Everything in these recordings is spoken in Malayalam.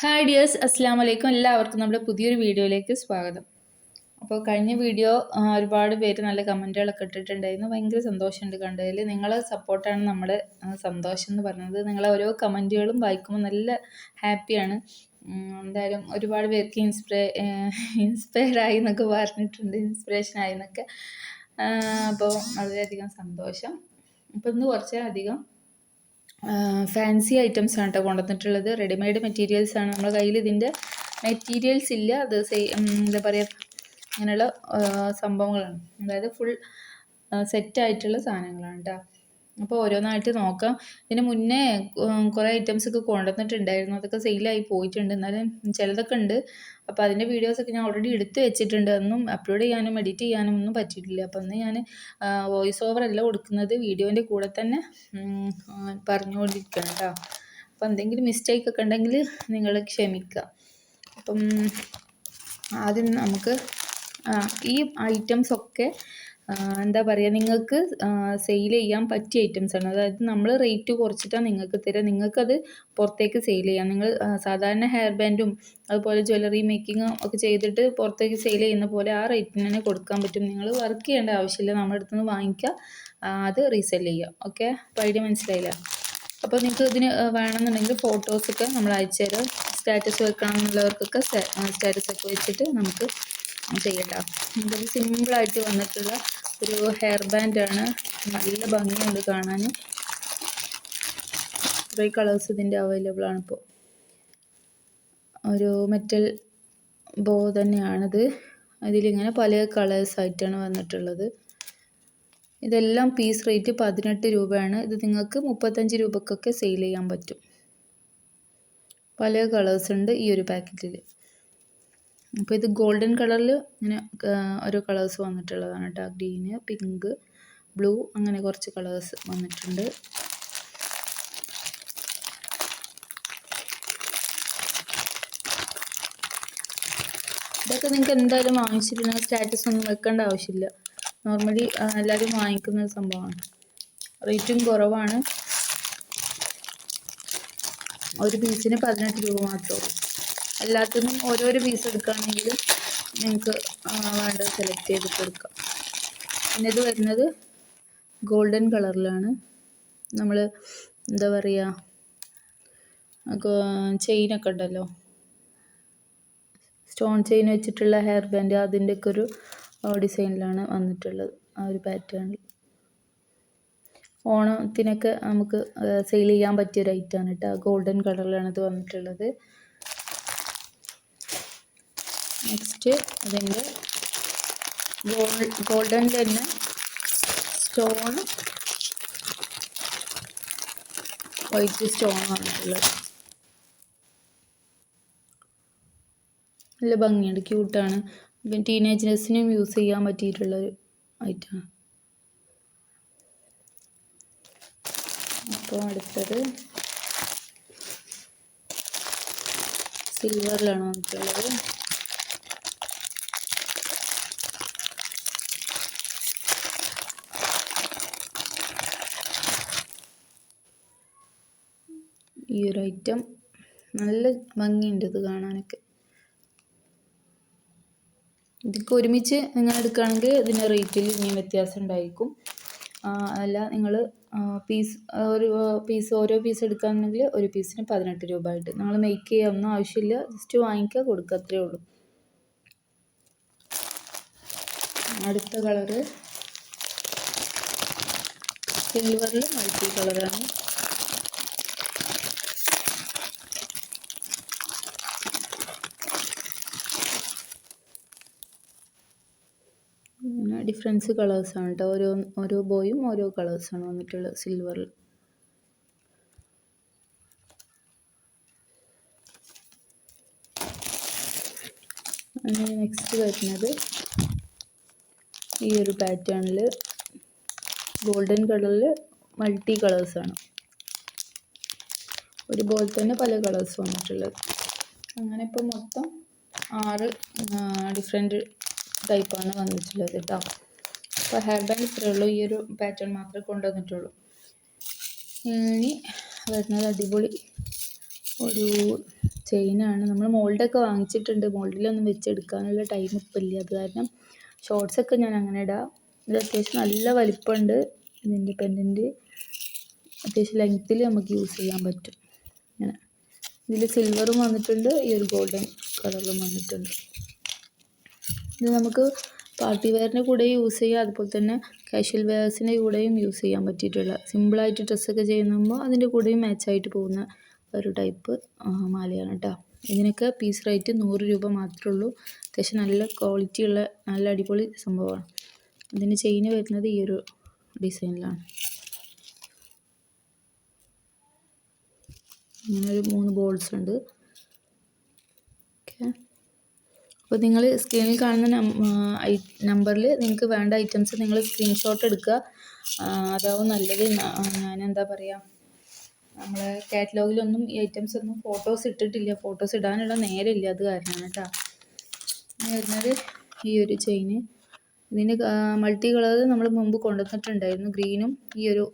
ഹായ് ഡിയേഴ്സ് അസ്സാം വലൈക്കും എല്ലാവർക്കും നമ്മുടെ പുതിയൊരു വീഡിയോയിലേക്ക് സ്വാഗതം. അപ്പോൾ കഴിഞ്ഞ വീഡിയോ ഒരുപാട് പേര് നല്ല കമന്റുകളൊക്കെ ഇട്ടിട്ടുണ്ടായിരുന്നു. ഭയങ്കര സന്തോഷമുണ്ട് കണ്ടതിൽ. നിങ്ങളെ സപ്പോർട്ടാണ് നമ്മുടെ സന്തോഷം എന്ന് പറയുന്നത് നിങ്ങളെ ഓരോ കമന്റുകളും വായിക്കുമ്പോൾ നല്ല ഹാപ്പിയാണ്. എന്തായാലും ഒരുപാട് പേർക്ക് ഇൻസ്പിറേ ഇൻസ്പയർ ആയി എന്നൊക്കെ പറഞ്ഞിട്ടുണ്ട്. ഇൻസ്പിറേഷൻ ആയി എന്നൊക്കെ. അപ്പോൾ വളരെയധികം സന്തോഷം. അപ്പോൾ ഇന്ന് കുറച്ചധികം ഫാൻസി ഐറ്റംസ് ആണ് കേട്ടോ കൊണ്ടുവന്നിട്ടുള്ളത്. റെഡിമെയ്ഡ് മെറ്റീരിയൽസ് ആണ്. നമ്മുടെ കയ്യിൽ ഇതിന്റെ മെറ്റീരിയൽസ് ഇല്ല. അത് എന്താ പറയുക അങ്ങനെയുള്ള സംഭവങ്ങളാണ്. അതായത് ഫുൾ സെറ്റായിട്ടുള്ള സാധനങ്ങളാണ് കേട്ടോ അപ്പോൾ ഓരോന്നായിട്ട് നോക്കാം. ഇതിന് മുന്നേ കുറേ ഐറ്റംസ് ഒക്കെ കൊണ്ടുവന്നിട്ടുണ്ടായിരുന്നു. അതൊക്കെ സെയിലായി പോയിട്ടുണ്ട്. എന്നാലും ചിലതൊക്കെ ഉണ്ട്. അപ്പോൾ അതിന്റെ വീഡിയോസൊക്കെ ഞാൻ ഓൾറെഡി എടുത്ത് വെച്ചിട്ടുണ്ട്. അതൊന്നും അപ്ലോഡ് ചെയ്യാനും എഡിറ്റ് ചെയ്യാനും ഒന്നും പറ്റിയിട്ടില്ല. അപ്പോൾ അന്ന് ഞാൻ വോയിസ് ഓവർ അല്ല കൊടുക്കുന്നത്. വീഡിയോന്റെ കൂടെ തന്നെ പറഞ്ഞു കൊണ്ടിരിക്കണം പറഞ്ഞുകൊണ്ടിരിക്കണം കേട്ടോ അപ്പോൾ എന്തെങ്കിലും മിസ്റ്റേക്ക് ഒക്കെ ഉണ്ടെങ്കിൽ നിങ്ങൾ ക്ഷമിക്കുക. അപ്പം ആദ്യം നമുക്ക് ഈ ഐറ്റംസ് ഒക്കെ ആ, എന്താ പറയുക നിങ്ങൾക്ക് സെയിൽ ചെയ്യാൻ പറ്റിയ ഐറ്റംസ് ആണ്. അതായത് നമ്മൾ റേറ്റ് കുറച്ചിട്ടാണ് നിങ്ങൾക്ക് തരിക നിങ്ങൾക്കത് പുറത്തേക്ക് സെയിൽ ചെയ്യാം. നിങ്ങൾ സാധാരണ ഹെയർ ബാൻഡും അതുപോലെ ജ്വല്ലറി മേക്കിങ്ങും ഒക്കെ ചെയ്തിട്ട് പുറത്തേക്ക് സെയിൽ ചെയ്യുന്ന പോലെ ആ റേറ്റിന് തന്നെ കൊടുക്കാൻ പറ്റും. നിങ്ങൾ വർക്ക് ചെയ്യേണ്ട ആവശ്യമില്ല. നമ്മുടെ അടുത്ത് നിന്ന് വാങ്ങിക്കുക അത് റീസെൽ ചെയ്യുക ഓക്കെ അപ്പോൾ ഐഡിയ മനസ്സിലായില്ല? അപ്പോൾ നിങ്ങൾക്ക് ഇതിന് വേണമെന്നുണ്ടെങ്കിൽ ഫോട്ടോസൊക്കെ നമ്മൾ അയച്ചു തരാം സ്റ്റാറ്റസ് വെക്കണം എന്നുള്ളവർക്കൊക്കെ സ്റ്റാറ്റസ് ഒക്കെ വെച്ചിട്ട് നമുക്ക് ചെയ്യട്ടോ സിമ്പിൾ ആയിട്ട് വന്നിട്ടുള്ള ഒരു ഹെയർ ബാൻഡ് ആണ്. നല്ല ഭംഗിയുണ്ട് കാണാൻ കുറേ കളേഴ്സ് ഇതിന്റെ അവൈലബിൾ ആണ് ഇപ്പോൾ ഒരു മെറ്റൽ ബോ തന്നെയാണിത്. അതിലിങ്ങനെ പല കളേഴ്സ് ആയിട്ടാണ് വന്നിട്ടുള്ളത്. ഇതെല്ലാം പീസ് റേറ്റ് പതിനെട്ട് രൂപയാണ്. ഇത് നിങ്ങൾക്ക് മുപ്പത്തഞ്ച് രൂപക്കൊക്കെ സെയിൽ ചെയ്യാൻ പറ്റും. പല കളേഴ്സ് ഉണ്ട് ഈ ഒരു പാക്കറ്റിൽ അപ്പോൾ ഇത് ഗോൾഡൻ കളറിൽ ഇങ്ങനെ ഓരോ കളേഴ്സ് വന്നിട്ടുള്ളതാണ് കേട്ടോ ഗ്രീന് പിങ്ക് ബ്ലൂ അങ്ങനെ കുറച്ച് കളേഴ്സ് വന്നിട്ടുണ്ട്. ഇതൊക്കെ നിങ്ങൾക്ക് എന്തായാലും വാങ്ങിച്ചിട്ടുണ്ടെങ്കിൽ സ്റ്റാറ്റസ് ഒന്നും വെക്കേണ്ട ആവശ്യമില്ല. നോർമലി എല്ലാവരും വാങ്ങിക്കുന്ന ഒരു സംഭവമാണ്. റേറ്റും കുറവാണ്. ഒരു പീസിന് പതിനെട്ട് രൂപ മാത്രമേ ഉള്ളൂ. എല്ലാത്തിനും ഓരോരോ പീസ് എടുക്കുകയാണെങ്കിൽ നിങ്ങൾക്ക് വേണ്ടത് സെലക്ട് ചെയ്തിട്ട് എടുക്കാം പിന്നെ ഇത് വരുന്നത് ഗോൾഡൻ കളറിലാണ് നമ്മൾ എന്താ പറയുക ചെയിനൊക്കെ ഉണ്ടല്ലോ. സ്റ്റോൺ ചെയിൻ വെച്ചിട്ടുള്ള ഹെയർ ബാൻഡ് അതിന്റെയൊക്കെ ഒരു ഡിസൈനിലാണ് വന്നിട്ടുള്ളത് ആ ഒരു പാറ്റേണിൽ ഓണത്തിനൊക്കെ നമുക്ക് സെയിൽ ചെയ്യാൻ പറ്റിയ ഒരു ഐറ്റമാണ് കേട്ടോ ഗോൾഡൻ കളറിലാണ് ഇത് വന്നിട്ടുള്ളത്. നെക്സ്റ്റ് അതിന്റെ ഗോൾഡ് ഗോൾഡൻ തന്നെ സ്റ്റോൺ വൈറ്റ് സ്റ്റോൺ വന്നിട്ടുള്ളത് നല്ല ഭംഗിയുണ്ട് ക്യൂട്ടാണ്. പിന്നെ ടീനേജേഴ്സിനും യൂസ് ചെയ്യാൻ പറ്റിയിട്ടുള്ളൊരു ഐറ്റമാണ്. അപ്പോൾ അടുത്തത് സിൽവറിലാണ് വന്നിട്ടുള്ളത്. ഈ ഒരു ഐറ്റം നല്ല ഭംഗിയുണ്ട് ഇത് കാണാനൊക്കെ. ഇതൊക്കെ ഒരുമിച്ച് നിങ്ങൾ എടുക്കുകയാണെങ്കിൽ ഇതിന്റെ റേറ്റിൽ ഇനിയും വ്യത്യാസം ഉണ്ടായിരിക്കും. അല്ല നിങ്ങൾ പീസ് ഒരു പീസ് ഓരോ പീസ് എടുക്കുകയാണെങ്കിൽ ഒരു പീസിന് പതിനെട്ട് രൂപ ആയിട്ട്. നിങ്ങൾ മേക്ക് ചെയ്യുക ഒന്നും ആവശ്യമില്ല ജസ്റ്റ് വാങ്ങിക്കുക കൊടുക്കുക അത്രേ ഉള്ളൂ. അടുത്ത കളറ് സിൽവറിൽ മൾട്ടി കളറാണ് അങ്ങനെ ഡിഫറൻസ് കളേഴ്സാണ് കേട്ടോ ഓരോ ഓരോ ബോയും ഓരോ കളേഴ്സാണ് വന്നിട്ടുള്ളത് സിൽവറിൽ നെക്സ്റ്റ് വരുന്നത് ഈ ഒരു പാറ്റേണിൽ ഗോൾഡൻ കളറിൽ മൾട്ടി കളേഴ്സാണ് ഒരുപോലെ തന്നെ പല കളേഴ്സ് വന്നിട്ടുള്ളത്. അങ്ങനെ ഇപ്പോൾ മൊത്തം ആറ് ഡിഫറെന്റ് ടൈപ്പാണ് വന്നിട്ടുള്ളത് കേട്ടോ. അപ്പോൾ ഹെയർ ബാൻഡ് ഇത്രയേ ഉള്ളൂ. ഈ ഒരു പാറ്റേൺ മാത്രമേ കൊണ്ടുവന്നിട്ടുള്ളൂ. ഇനി വരുന്നത് അടിപൊളി ഒരു ചെയിനാണ് നമ്മൾ മോൾഡൊക്കെ വാങ്ങിച്ചിട്ടുണ്ട്. മോൾഡിലൊന്നും വെച്ചെടുക്കാനുള്ള ടൈം ഇപ്പം ഇല്ല. അത് കാരണം ഷോർട്സൊക്കെ ഞാൻ അങ്ങനെ ഇടാം. ഇത് അത്യാവശ്യം നല്ല വലിപ്പമുണ്ട്. ഇതിന്റെ പെൻഡന്റ് അത്യാവശ്യം ലെങ്ത്തിൽ നമുക്ക് യൂസ് ചെയ്യാൻ പറ്റും. ഇങ്ങനെ. ഇതിൽ സിൽവറും വന്നിട്ടുണ്ട്. ഈ ഒരു ഗോൾഡൻ കളറും വന്നിട്ടുണ്ട്. ഇത് നമുക്ക് പാർട്ടി വെയറിന്റെ കൂടെ യൂസ് ചെയ്യാം. അതുപോലെ തന്നെ കാഷ്വൽ വെയേഴ്സിന്റെ കൂടെയും യൂസ് ചെയ്യാൻ പറ്റിയിട്ടുള്ള സിമ്പിളായിട്ട് ഡ്രസ്സൊക്കെ ചെയ്യുമ്പോൾ അതിന്റെ കൂടെയും മാച്ചായിട്ട് പോകുന്ന ഒരു ടൈപ്പ് മാലയാണ് കേട്ടോ. ഇതിനൊക്കെ പീസ് റേറ്റ് നൂറ് രൂപ മാത്രമേ ഉള്ളൂ. അത്യാവശ്യം നല്ല ക്വാളിറ്റി ഉള്ള നല്ല അടിപൊളി സംഭവമാണ്. ഇതിന് ചെയിന് വരുന്നത് ഈ ഒരു ഡിസൈനിലാണ്. ഇങ്ങനെ ഒരു മൂന്ന് ബോൾസ് ഉണ്ട്. ഓക്കെ. അപ്പോൾ നിങ്ങൾ സ്ക്രീനിൽ കാണുന്ന നമ്പറിൽ നിങ്ങൾക്ക് വേണ്ട ഐറ്റംസ് നിങ്ങൾ സ്ക്രീൻഷോട്ട് എടുക്കുക. അതാവും നല്ലത്. ഞാൻ എന്താ പറയുക നമ്മളെ കാറ്റലോഗിലൊന്നും ഈ ഐറ്റംസ് ഒന്നും ഫോട്ടോസ് ഇട്ടിട്ടില്ല. ഫോട്ടോസ് ഇടാനുള്ള നേരമില്ല. അത് കാരണമാണ് കേട്ടോ. വരുന്നത് ഈ ഒരു ചെയിന് ഇതിന് മൾട്ടി കളർ നമ്മൾ മുമ്പ് കൊണ്ടുവന്നിട്ടുണ്ടായിരുന്നു. ഗ്രീനും ഈ ഒരു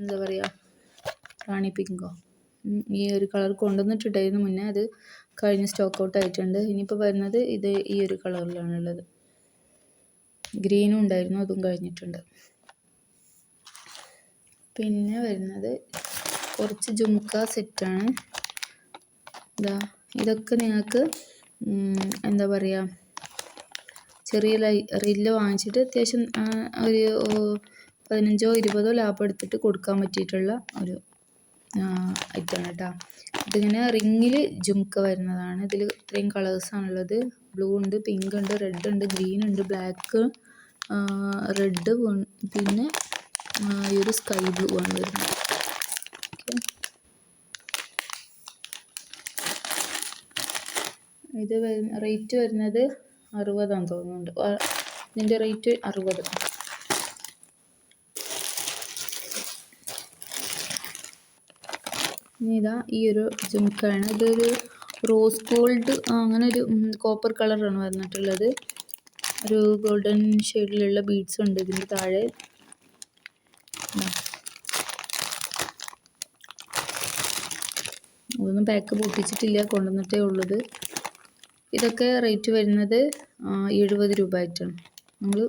എന്താ പറയുക റാണി പിങ്കോ. ഈ ഒരു കളർ കൊണ്ടുവന്നിട്ടുണ്ടായിരുന്നു മുന്നേ അത് കഴിഞ്ഞ് സ്റ്റോക്ക് ഔട്ട് ആയിട്ടുണ്ട്. ഇനിയിപ്പോൾ വരുന്നത് ഇത് ഈ ഒരു കളറിലാണുള്ളത്. ഗ്രീനും ഉണ്ടായിരുന്നു അതും കഴിഞ്ഞിട്ടുണ്ട്. പിന്നെ വരുന്നത് കുറച്ച് ജുംക്ക സെറ്റാണ് ഇതാ ഇതൊക്കെ നിങ്ങൾക്ക് എന്താ പറയുക ചെറിയ ലൈ റില്ല് വാങ്ങിച്ചിട്ട് അത്യാവശ്യം ഒരു പതിനഞ്ചോ ഇരുപതോ ലാഭം എടുത്തിട്ട് കൊടുക്കാൻ പറ്റിയിട്ടുള്ള ഒരു ഐറ്റമാണ് കേട്ടോ ഇതിങ്ങനെ റിങ്ങിൽ ജുംക്ക വരുന്നതാണ്. ഇതിൽ ഇത്രയും കളേഴ്സാണുള്ളത് ബ്ലൂ ഉണ്ട് പിങ്ക് ഉണ്ട് റെഡ് ഉണ്ട് ഗ്രീൻ ഉണ്ട് ബ്ലാക്ക് റെഡ് പിന്നെ ഈ ഒരു സ്കൈ ബ്ലൂ ആണ് വരുന്നത്. ഇത് റേറ്റ് വരുന്നത് അറുപതാണെന്ന് തോന്നുന്നുണ്ട്. ഇതിന്റെ റേറ്റ് അറുപത്. ഇതാ ഈ ഒരു ജുംക്കാണ്. ഇതൊരു റോസ് ഗോൾഡ് അങ്ങനെ ഒരു കോപ്പർ കളറാണ് വന്നിട്ടുള്ളത്. ഒരു ഗോൾഡൻ ഷെയ്ഡിലുള്ള ബീഡ്സ് ഉണ്ട് ഇതിന്റെ താഴെ. ഒന്നും പാക്ക് പൊട്ടിച്ചിട്ടില്ല കൊണ്ടുവന്നിട്ടേ ഉള്ളത്. ഇതൊക്കെ റേറ്റ് വരുന്നത് എഴുപത് രൂപ ആയിട്ടാണ് നമ്മൾ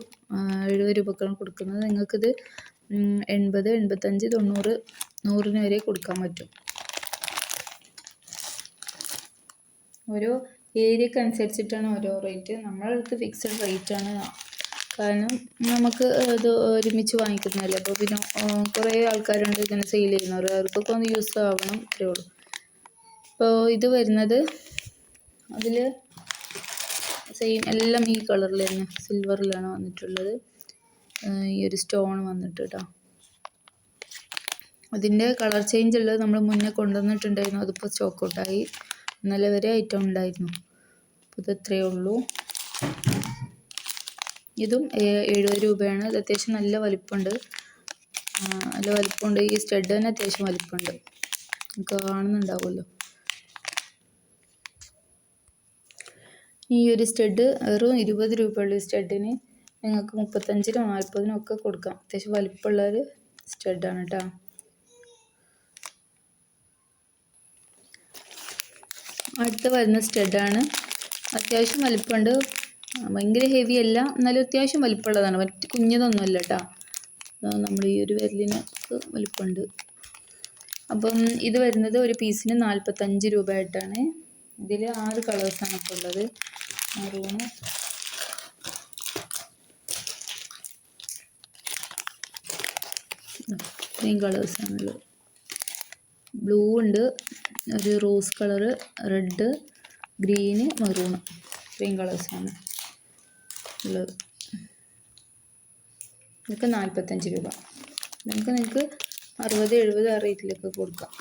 എഴുപത് രൂപക്കാണ് കൊടുക്കുന്നത്. നിങ്ങൾക്കിത് എൺപത് എൺപത്തഞ്ച് തൊണ്ണൂറ് നൂറിന് വരെ കൊടുക്കാൻ പറ്റും. ഓരോ ഏരിയക്ക് അനുസരിച്ചിട്ടാണ് ഓരോ റേറ്റ് നമ്മളെ അടുത്ത് ഫിക്സഡ് റേറ്റ് ആണ്. കാരണം നമുക്ക് ഇത് ഒരുമിച്ച് വാങ്ങിക്കുന്നതല്ലേ. അപ്പോൾ പിന്നെ കുറേ ആൾക്കാരുണ്ട് ഇങ്ങനെ സെയിൽ ചെയ്യുന്നവർ അവർക്കൊക്കെ ഒന്ന് യൂസ് ആവണം ഇത്രയേ ഉള്ളൂ. അപ്പോൾ ഇത് വരുന്നത് അതിൽ സെയിം എല്ലാം ഈ കളറിൽ തന്നെ. സിൽവറിലാണ് വന്നിട്ടുള്ളത്. ഈ ഒരു സ്റ്റോൺ വന്നിട്ട് കേട്ടോ അതിന്റെ കളർ ചേഞ്ച് ഉള്ളത് നമ്മൾ മുന്നേ കൊണ്ടുവന്നിട്ടുണ്ടായിരുന്നു. അതിപ്പോൾ സ്റ്റോക്ക് ഔട്ടായി ഇന്നലെ വരെ ഐറ്റം ഉണ്ടായിരുന്നു. ഇത് ഇത്രയേ ഉള്ളൂ. ഇതും എഴുപത് രൂപയാണ്. ഇത് അത്യാവശ്യം നല്ല വലിപ്പമുണ്ട് നല്ല വലിപ്പമുണ്ട് ഈ സ്റ്റഡ് തന്നെ അത്യാവശ്യം വലിപ്പമുണ്ട് നമുക്ക് കാണുന്നുണ്ടാവുമല്ലോ. ഈ ഒരു സ്റ്റഡ് വെറും ഇരുപത് രൂപയുള്ള സ്റ്റഡിന് നിങ്ങൾക്ക് മുപ്പത്തഞ്ചിനും നാൽപ്പതിനും ഒക്കെ കൊടുക്കാം. അത്യാവശ്യം വലിപ്പമുള്ള ഒരു സ്റ്റഡാണ് കേട്ടോ അടുത്ത് വരുന്ന സ്റ്റഡാണ്. അത്യാവശ്യം വലിപ്പമുണ്ട്. ഭയങ്കര ഹെവി അല്ല. എന്നാലും അത്യാവശ്യം വലിപ്പമുള്ളതാണ്. മറ്റ് കുഞ്ഞതൊന്നുമല്ല കേട്ടോ. നമ്മൾ ഈ ഒരു വിരലിനൊക്കെ വലിപ്പമുണ്ട്. അപ്പം ഇത് വരുന്നത് ഒരു പീസിന് നാൽപ്പത്തഞ്ച് രൂപ ആയിട്ടാണ് ഇതിൽ ആറ് കളേഴ്സാണ് ഇപ്പോൾ ഉള്ളത്. മറൂണ് ഇത്രയും കളേഴ്സാണുള്ളത് ബ്ലൂ ഉണ്ട് ഒരു rose colour red green maroon. ഇത്രയും കളേഴ്സാണ് ഉള്ളത്. ഇതൊക്കെ നാൽപ്പത്തഞ്ച് രൂപ. നമുക്ക് നിങ്ങൾക്ക് അറുപത് എഴുപത് ആ റേറ്റിലൊക്കെ കൊടുക്കാം.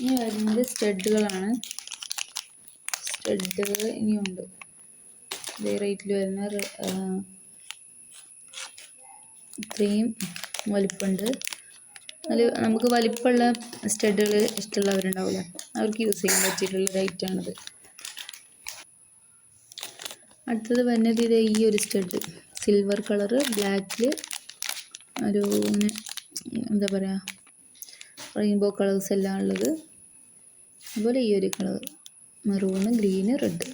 ഇനി വരുന്നത് സ്റ്റഡുകളാണ്. സ്റ്റഡുകൾ ഇനിയുണ്ട്. ഇതേ റേറ്റിൽ വരുന്ന ഇത്രയും വലിപ്പമുണ്ട് അതിൽ നമുക്ക് വലിപ്പമുള്ള സ്റ്റഡുകൾ ഇഷ്ടമുള്ളവരുണ്ടാവില്ല. അവർക്ക് യൂസ് ചെയ്യാൻ പറ്റിയിട്ടുള്ള റേറ്റാണിത് അടുത്തത് വരുന്നത് ഇത് ഈ ഒരു സ്റ്റഡ്. സിൽവർ കളറ് ബ്ലാക്കിൽ ഒരു എന്താ പറയുക റെയിൻബോ കളേഴ്സ് എല്ലാം ഉള്ളത്. അതുപോലെ ഈ ഒരു കളർ മെറൂണ് ഗ്രീന് റെഡ്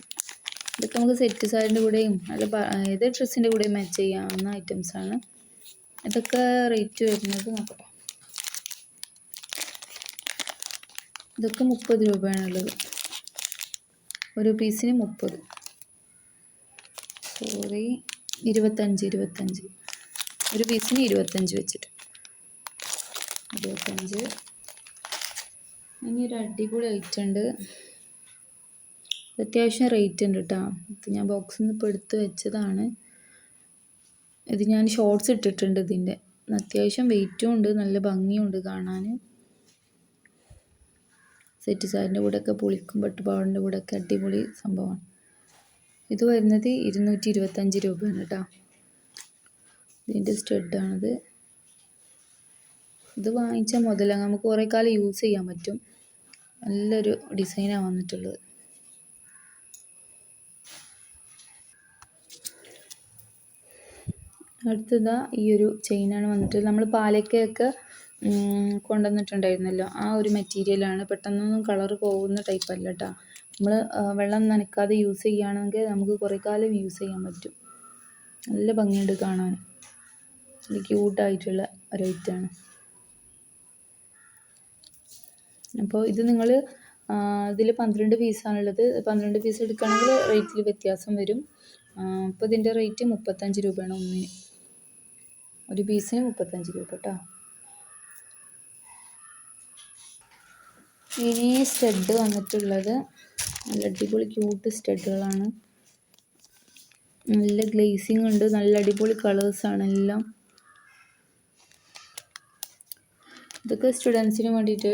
ഇതൊക്കെ നമുക്ക് സെറ്റ് സാരിന്റെ കൂടെയും അല്ല ഏത് ഡ്രസ്സിന്റെ കൂടെയും മാച്ച് ചെയ്യാവുന്ന ഐറ്റംസാണ് ഇതൊക്കെ റേറ്റ് വരുന്നത് നോക്കട്ടെ ഇതൊക്കെ മുപ്പത് രൂപയാണുള്ളത്. ഒരു പീസിന് മുപ്പത്. സോറി ഇരുപത്തഞ്ച് ഇരുപത്തഞ്ച്. ഒരു പീസിന് ഇരുപത്തഞ്ച് വെച്ചിട്ട്. ഇരുപത്തഞ്ച്. ഇനി ഒരു അടിപൊളി ഐറ്റം ഉണ്ട്. അത്യാവശ്യം റേറ്റ് ഉണ്ട് കേട്ടോ ഞാൻ ബോക്സിൽ നിന്ന് ഇപ്പോൾ എടുത്ത് വെച്ചതാണ്. ഇത് ഞാൻ ഷോർട്സ് ഇട്ടിട്ടുണ്ട് ഇതിന്റെ. അത്യാവശ്യം വെയിറ്റും ഉണ്ട് നല്ല ഭംഗിയുണ്ട് കാണാൻ. സെറ്റ് സാരിന്റെ കൂടെയൊക്കെ പൊളിക്കും പട്ടുപാവാടിന്റെ കൂടെയൊക്കെ അടിപൊളി സംഭവമാണ്. ഇത് വരുന്നത് ഇരുന്നൂറ്റി ഇരുപത്തഞ്ച് രൂപയാണ് കേട്ടോ. ഇതിന്റെ സ്റ്റെഡാണിത്. ഇത് വാങ്ങിച്ചാൽ മുതല നമുക്ക് കുറേ കാലം യൂസ് ചെയ്യാൻ പറ്റും. നല്ലൊരു ഡിസൈനാണ് വന്നിട്ടുള്ളത്. അടുത്തതാ ഈ ഒരു ചെയിനാണ് വന്നിട്ട് നമ്മൾ പാലക്കയൊക്കെ കൊണ്ടുവന്നിട്ടുണ്ടായിരുന്നല്ലോ. ആ ഒരു മെറ്റീരിയലാണ് പെട്ടെന്നൊന്നും കളർ പോകുന്ന ടൈപ്പ് അല്ല കേട്ടോ നമ്മൾ വെള്ളം നനക്കാതെ യൂസ് ചെയ്യുകയാണെങ്കിൽ നമുക്ക് കുറേ കാലം യൂസ് ചെയ്യാൻ പറ്റും. നല്ല ഭംഗിയുണ്ട് കാണാൻ. നല്ല ക്യൂട്ടായിട്ടുള്ള ഒരു ഐറ്റമാണ് അപ്പോൾ ഇത് നിങ്ങൾ ഇതിൽ പന്ത്രണ്ട് പീസാണുള്ളത് പന്ത്രണ്ട് പീസ് എടുക്കുകയാണെങ്കിൽ റേറ്റിൽ വ്യത്യാസം വരും. അപ്പോൾ ഇതിന്റെ റേറ്റ് മുപ്പത്തഞ്ച് രൂപയാണ് ഒന്നിന്. ഒരു പീസിന് മുപ്പത്തഞ്ച് രൂപ കേട്ടോ. ഇനി സ്റ്റഡ് വന്നിട്ടുള്ളത് നല്ല അടിപൊളി ക്യൂട്ട് സ്റ്റഡുകളാണ്. നല്ല ഗ്ലേസിങ് ഉണ്ട് നല്ല അടിപൊളി കളേഴ്സാണ് എല്ലാം. ഇതൊക്കെ സ്റ്റുഡൻസിന് വേണ്ടിയിട്ട്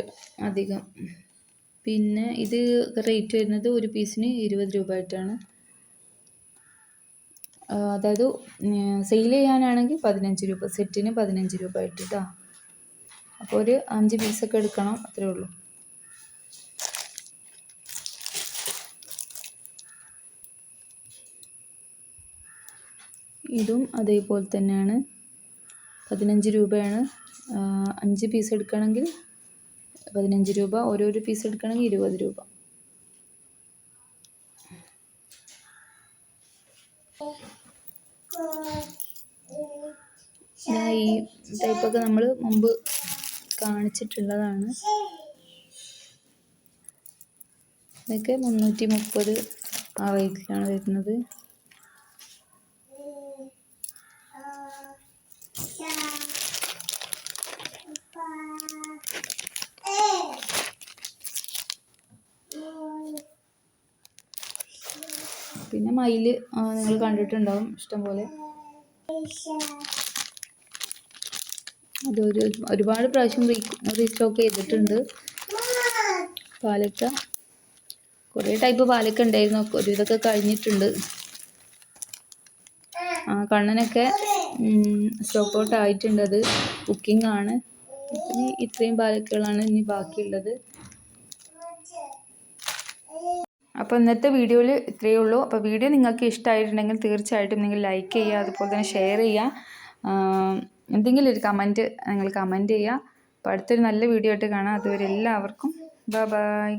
അധികം. പിന്നെ ഇത് റേറ്റ് വരുന്നത് ഒരു പീസിന് ഇരുപത് രൂപ ആയിട്ടാണ്. അതായത് സെയിൽ ചെയ്യാനാണെങ്കിൽ പതിനഞ്ച് രൂപ സെറ്റിന് പതിനഞ്ച് രൂപ ആയിട്ട് കേട്ടോ അപ്പോൾ ഒരു അഞ്ച് പീസൊക്കെ എടുക്കണം അത്രേ ഉള്ളൂ. ഇതും അതേപോലെ തന്നെയാണ്. പതിനഞ്ച് രൂപയാണ്. അഞ്ച് പീസ് എടുക്കണമെങ്കിൽ പതിനഞ്ച് രൂപ ഓരോരോ പീസ് എടുക്കണമെങ്കിൽ ഇരുപത് രൂപ. ഈ ടൈപ്പൊക്കെ നമ്മൾ മുമ്പ് കാണിച്ചിട്ടുള്ളതാണ്. ഇതൊക്കെ മുന്നൂറ്റി മുപ്പത് ആ റേറ്റിലാണ് വരുന്നത്. പിന്നെ മയിൽ നിങ്ങൾ കണ്ടിട്ടുണ്ടാവും ഇഷ്ടംപോലെ. അതൊരു ഒരുപാട് പ്രാവശ്യം റീസ്റ്റോക്ക് ചെയ്തിട്ടുണ്ട്. പാലക്ക. കുറേ ടൈപ്പ് പാലക്ക ഉണ്ടായിരുന്നു. ഒരു ഇതൊക്കെ കഴിഞ്ഞിട്ടുണ്ട്. ആ കണ്ണനൊക്കെ സ്റ്റോക്ക് ഔട്ട് ആയിട്ടുണ്ട്. അത് കുക്കിംഗ് ആണ്. ഇത്രയും പാലക്കുകളാണ് ഇനി ബാക്കിയുള്ളത്. അപ്പോൾ ഇന്നത്തെ വീഡിയോയിൽ ഇത്രയേ ഉള്ളൂ. അപ്പോൾ വീഡിയോ നിങ്ങൾക്ക് ഇഷ്ടമായിട്ടുണ്ടെങ്കിൽ തീർച്ചയായിട്ടും നിങ്ങൾ ലൈക്ക് ചെയ്യുക അതുപോലെ തന്നെ ഷെയർ ചെയ്യുക. എന്തെങ്കിലും ഒരു കമന്റ് നിങ്ങൾ കമന്റ് ചെയ്യുക. അപ്പോൾ അടുത്തൊരു നല്ല വീഡിയോ ആയിട്ട് കാണാം. അതുവരെ എല്ലാവർക്കും ബൈ ബൈ